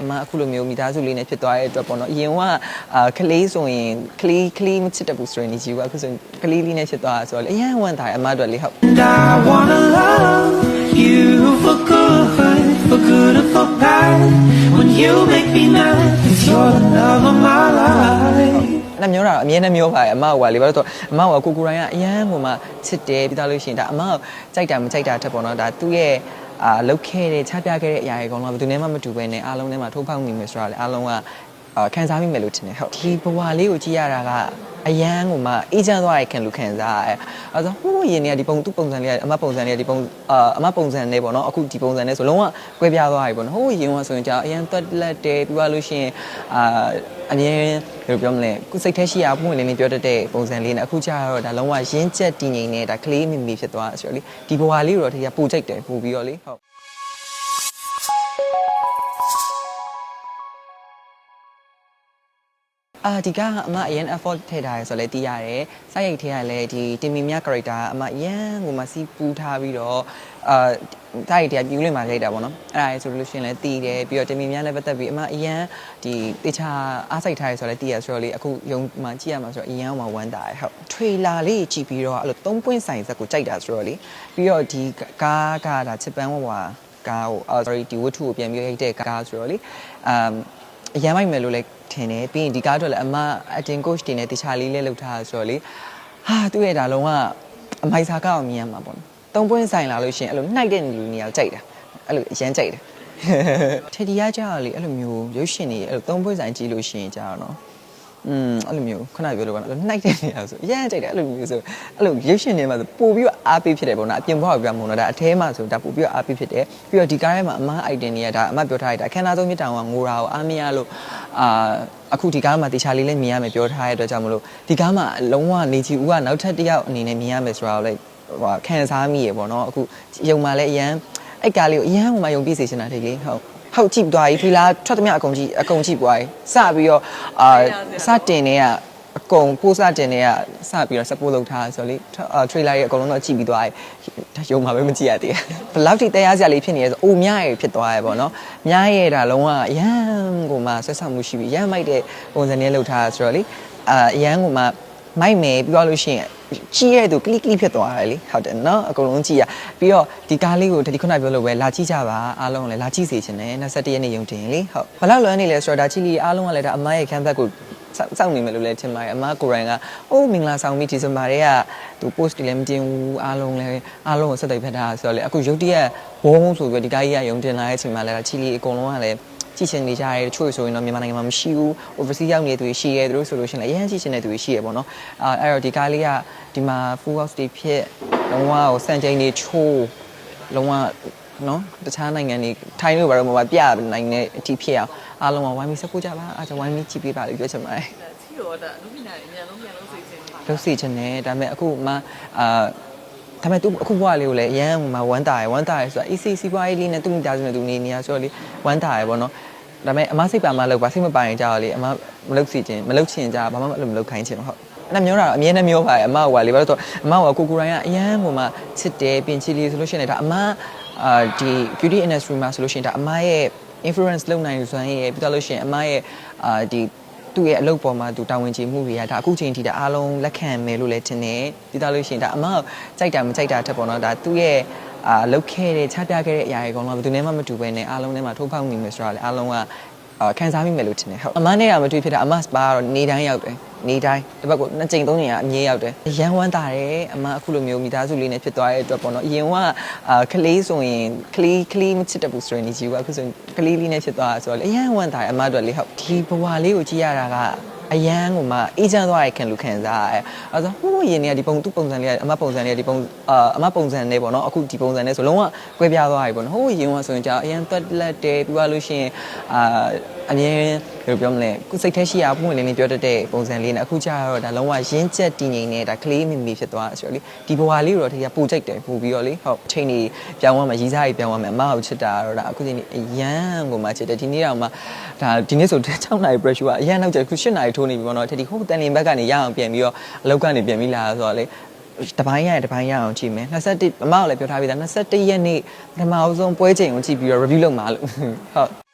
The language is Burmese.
အမအခုလိုမျိုးမိသားစုလေးနဲ့ဖြစ်သွားတဲ့အတွက်ပေါ့နော်အရင်ကအာကလေးဆိုရင်ကလေးကလေးမချစ်တတ်ဘူးဆိုရင်ဒီကြီးကအခုဆိုရင်ကလေးလေးနဲ့ဖြစ်သွားတာဆိုတော့လေအရင်ဝမ်းသာတယ်အမအတွက်လေဟုတ် And I wanna love you for good, for good or for bad. When you make me mad, cause you're the love of my life. အဲ့မျိုးတာတော့အမြဲတမ်းမျိုးပါတယ်အမကလေဘာလို့ဆိုတော့အမကကိုကိုရိုင်းကအရန်ဟိုမှာချစ်တယ်ပြီးသားလို့ရှိရင်ဒါအမကကြိုက်တာမကြိုက်တာထက်ပေါ့နော်ဒါသူ့ရဲ့ အာလောက်ခဲ့တဲ့ချပြခဲ့တဲ့အရာတွေအကုန်လုံးကဘယ်သူနဲ့မှမတူဘဲနဲ့အားလုံးထဲမှာထိုးဖောက်မိမယ်ဆိုတာလေအားလုံးကအာ ခံစားမိမယ်လို့ထင်တယ်ဟုတ်ဒီဘဝလေးကိုကြည့်ရတာကအရန်ဟိုမှာအေးချမ်းသွားတဲ့ခံလူခံစားရတယ်အဲဆိုဟိုးရင်နေကဒီပုံသူ့ပုံစံလေးကအမပုံစံလေးကဒီပုံအာအမပုံစံလေးပေါ့နော်အခုဒီပုံစံလေးဆိုလုံးဝကွဲပြားသွားပြီပေါ့နော်ဟိုးရင်ကဆိုရင်ကြာအရန်သွက်လက်တယ်ပြီးသွားလို့ရှိရင်အာအမြဲဘယ်လိုပြောမလဲကိုစိတ်ထဲရှိရပုံဝင်လေးလေးပြောတတ်တဲ့ပုံစံလေးနဲ့အခုကျတော့ဒါလုံးဝရင်းချက်တည်ငြိမ်နေတာကလေးမိမိဖြစ်သွားဆိုတော့လေဒီဘဝလေးကိုတော့တကယ်ပူကြိုက်တယ်ပူပြီးတော့လေဟုတ် အာဒီကအမအရင် effort ထည့်ထားရဲဆိုလဲတီးရတယ်။စိုက်ရိုက်ထဲကလည်းဒီတင်မီမြ character ကအမအရင်ကိုမစီပူထားပြီးတော့အာစိုက်ရိုက်ထဲကပြူးလင်มาရိုက်တာပေါ့နော်။အဲ့ဒါရဲဆိုလို့ရှိရင်လည်းတီးတယ်ပြီးတော့တင်မီမြလည်းပတ်သက်ပြီးအမအရင်ဒီတေချာအားစိုက်ထားရဲဆိုလဲတီးရဆိုတော့လေအခုယုံမှကြည့်ရမှာဆိုတော့အရင်ကမှဝမ်းတာရဟုတ်။ trailer လေးကြည့်ပြီးတော့အဲ့လို3ပွင့်ဆိုင်ဇက်ကိုကြိုက်တာဆိုတော့လေပြီးတော့ဒီကားကဒါချစ်ပန်းဝဝကားကိုအာ sorry ဒီဝတ္ထုကိုပြန်ပြီးရိုက်တဲ့ကားဆိုတော့လေအမ်အရင်မိုက်မယ်လို့လည်း ထင်တယ်ပြီးရင်ဒီကားအတွက်လည်းအမ acting coach တွေနဲ့တခြားလေးလေးလုပ်ထားဆိုတော့လေဟာသူ့ရဲ့ဒါလုံးဝအမိုက်စာကောက်မြင်ရမှာပေါ့နော်သုံးပွင့်ဆိုင်လာလို့ရှိရင်အဲ့လိုနှိုက်တဲ့လူနေရာကိုကြိုက်တာအဲ့လိုအရန်ကြိုက်တယ်ထက်ဒီရကြတော့လေအဲ့လိုမျိုးရုပ်ရှင်တွေအဲ့လိုသုံးပွင့်ဆိုင်ကြည့်လို့ရှိရင်ကြာတော့နော် อืมအဲ့လိုမျိုးခုနပြောလို့ပါနော်နှိုက်တဲ့နေရာဆိုအရန်ကြိုက်တယ်အဲ့လိုမျိုးဆိုအဲ့လိုရုပ်ရှင်တွေမှာဆိုပို့ပြီးတော့အားပေးဖြစ်တယ်ပေါ့နော်အပြင်ဘဝကပြောမလို့ဒါအထဲမှာဆိုဒါပို့ပြီးတော့အားပေးဖြစ်တယ်ပြီးတော့ဒီကားထဲမှာအမား item တွေကဒါအမပြောထားရတာအခမ်းအနားဆုံးမြတ်တောင်ကငိုတာကိုအားမရလို့အာအခုဒီကားမှာတေချာလေးလေးမြင်ရမယ်ပြောထားရတဲ့အတွက်ကြောင့်မလို့ဒီကားမှာလုံးဝနေချီဦးကနောက်ထပ်တစ်ယောက်အနေနဲ့မြင်ရမယ်ဆိုတာကိုလည်းဟိုခံစားမိရပေါ့နော်အခုယုံမှလည်းအရန်အဲ့ကားလေးကိုအရန်ဟိုမှာယုံပြည့်စေချင်တာထိတ်လေးဟုတ် ဟုတ်ကြည့်သွားပြီဖီလာထွက်သမျှအကုန်ကြည့်အကုန်ကြည့်ပွားပြီစပြီးတော့အာစတင်နေကအကုန်ပိုးစတင်နေကစပြီးတော့ support လုပ်ထားဆိုတော့လေ trailer ရဲ့အကုန်လုံးတော့ကြည့်ပြီးသွားပြီရုံမှာပဲမကြည့်ရသေးဘူးဘယ်လောက်ထိတရားစရာလေးဖြစ်နေလဲဆိုအိုမြရဲ့ဖြစ်သွားရပေါ့နော်မြရဲ့ဒါလုံးဝအရန်ကိုမှဆွဲဆောင်မှုရှိပြီးရန်မိုက်တဲ့ပုံစံနဲ့လုပ်ထားဆိုတော့လေအာအရန်ကိုမှမိုက်မယ်ပြီးတော့လို့ရှိရင် ကြည့်ရတဲ့သူကလစ်ကလစ်ဖြစ်သွားတယ်လေဟုတ်တယ်နော်အကုန်လုံးကြည့်ရပြီးတော့ဒီကားလေးကိုဒီခုနပြောလို့ပဲလာကြည့်ကြပါအားလုံးလည်းလာကြည့်စေချင်တယ်21ရက်နေ့ရုံတင်လေဟုတ်ဘယ်လောက်လွမ်းနေလဲဆိုတော့ဒါချီလီအားလုံးကလည်းဒါအမရဲ့ campus ကိုစောင့်စောင့်နေမယ်လို့လည်းထင်ပါတယ်အမကိုရိုင်းကအိုးမင်္ဂလာဆောင်ပြီးဒီဇင်ဘာတွေကသူ post တွေလည်းမတင်ဘူးအားလုံးလည်းအားလုံးကိုဆက်သွယ်ဖက်ထားဆိုတော့လေအခုရုတ်တရက်ဘုံဆိုပြီးဒီကားကြီးကယုံတင်လာတဲ့အချိန်မှာလည်းချီလီအကုန်လုံးကလည်း ကြည့်ချင်နေကြတယ်တချို့ဆိုရင်တော့မြန်မာနိုင်ငံမှာမရှိဘူး overseas ရောက်နေတဲ့သူတွေရှိရဲသူတို့ဆိုလို့ရှိရင်လည်းအရင်ကြည့်ချင်တဲ့သူတွေရှိရဲပေါ့နော်အာအဲ့တော့ဒီကားလေးကဒီမှာ full house တွေဖြစ်လုံးဝကိုစံချိန်တွေချိုးလုံးဝနော်တခြားနိုင်ငံတွေထိုင်းလို့ဘာလို့မပါပြနိုင်တဲ့အထိဖြစ်အောင်အားလုံးကဝိုင်းပြီးစပို့ကြပါအားကြောင့်ဝိုင်းပြီးကြည့်ပေးပါလို့ပြောချင်ပါတယ်ချီတော့ဒါအမှုပညာအများလုံးပြန်လို့စိတ်ချင်းပါလုပ်စီချင်တယ်ဒါပေမဲ့အခုမှအာ ဒါပေမဲ့သူအခုဘဝလေးကိုလည်းအရန်ဟိုမှာဝမ်းတာရယ်ဝမ်းတာရယ်ဆိုတာ EC စီးပွားရေးလေးနဲ့သူ့မိသားစုနဲ့သူနေနေရဆိုတော့လေဝမ်းတာရယ်ပေါ့နော်ဒါပေမဲ့အမစိတ်ပါမလုပ်ပါစိတ်မပိုင်ကြတော့လေအမမလုပ်စီချင်မလုပ်ချင်ကြဘာမှမလုပ်မလုပ်ခိုင်းချင်ဟုတ်အဲ့မျိုးတာတော့အမြဲတမ်းမျိုးပါတယ်အမကလေဘာလို့ဆိုတော့အမကကိုကိုရိုင်းကအရန်ဟိုမှာချစ်တယ်ပြင်ချီလီဆိုလို့ရှိရင်ဒါအမအာဒီ beauty industry မှာဆိုလို့ရှိရင်ဒါအမရဲ့ influence လုပ်နိုင်စွမ်းရယ်ပြီးတော့လို့ရှိရင်အမရဲ့အာဒီ သူ့ရဲ့အလုပ်ပေါ်မှာသူတာဝန်ကျေမှုတွေကဒါအခုချိန်ထိဒါအားလုံးလက်ခံမယ်လို့လည်းထင်တယ်ပြီးသားလို့ရှိရင်ဒါအမောက်ကြိုက်တာမကြိုက်တာထက်ပေါ့နော်ဒါသူ့ရဲ့အာလုတ်ခဲ့တဲ့ချပြခဲ့တဲ့အရာတွေအကုန်လုံးဘယ်သူနဲ့မှမတူဘဲနဲ့အားလုံးထဲမှာထိုးဖောက်မိမယ်ဆိုတာလေအားလုံးကအာ ခံစားမိမယ်လို့ထင်တယ်ဟုတ်အမနဲ့ကမတွေ့ဖြစ်တာအမစပါကတော့နေတိုင်းရောက်တယ်နေတိုင်းတစ်ပတ်ကိုနှစ်ကြိမ်သုံးကြိမ်ကအမြဲရောက်တယ်ရန်ဝမ်းတာတယ်အမအခုလိုမျိုးမိသားစုလေးနဲ့ဖြစ်သွားတဲ့အတွက်ပေါ့နော်အရင်ကအာကလေးဆိုရင်ကလေးကလေးမချစ်တတ်ဘူးဆိုရင်ဒီကြီးကအခုဆိုရင်ကလေးလေးနဲ့ဖြစ်သွားတာဆိုတော့အရန်ဝမ်းတာတယ်အမအတွက်လေးဟုတ်ဒီဘဝလေးကိုကြည့်ရတာက အရန်ကိုမှအေးချမ်းသွားရခံလူခံစားရတယ်။အဲဆိုဟိုးရင်နေကဒီပုံသူ့ပုံစံလေးကအမပုံစံလေးကဒီပုံအာအမပုံစံလေးပေါ့နော်အခုဒီပုံစံလေးဆိုလုံးဝကွဲပြားသွားပြီပေါ့နော်။ဟိုးရင်ကဆိုရင်ကြာအရန်သွက်လက်တယ်ပြီးသွားလို့ရှိရင်အာ အမြဲဘယ်လိုပြောမလဲကိုစိတ်ထဲရှိရပုံဝင်လေးလေးပြောတတ်တဲ့ပုံစံလေးနဲ့အခုကြာတော့ဒါလုံးဝရင်းချက်တည်ငြိမ်နေတာကလေးမိမိဖြစ်သွားဆိုတော့လေဒီဘဝလေးကိုတော့တကယ်ပူကြိုက်တယ်ပူပြီးတော့လေဟုတ်အချိန်ကြီးပြောင်းသွားမှရီးစားကြီးပြောင်းသွားမှအမကိုချစ်တာတော့ဒါအခုချိန်ကြီးအရန်ကိုမှချစ်တယ်ဒီနေ့တော့မှဒါဒီနေ့ဆို6နာရီ pressure ကအရန်နောက်ကျခု7နာရီထိုးနေပြီပေါ့နော်ထက်ဒီဟိုတန်လင်ဘက်ကနေရအောင်ပြန်ပြီးတော့အလောက်ကနေပြန်ပြီးလာဆိုတော့လေတပိုင်းရရင်တပိုင်းရအောင်ကြည့်မယ်21အမကလည်းပြောထားပြီးသား21ရက်နေ့ပထမအဆုံးပွဲချိန်ကိုကြည့်ပြီးတော့ review လုပ်မှာလို့ဟုတ်။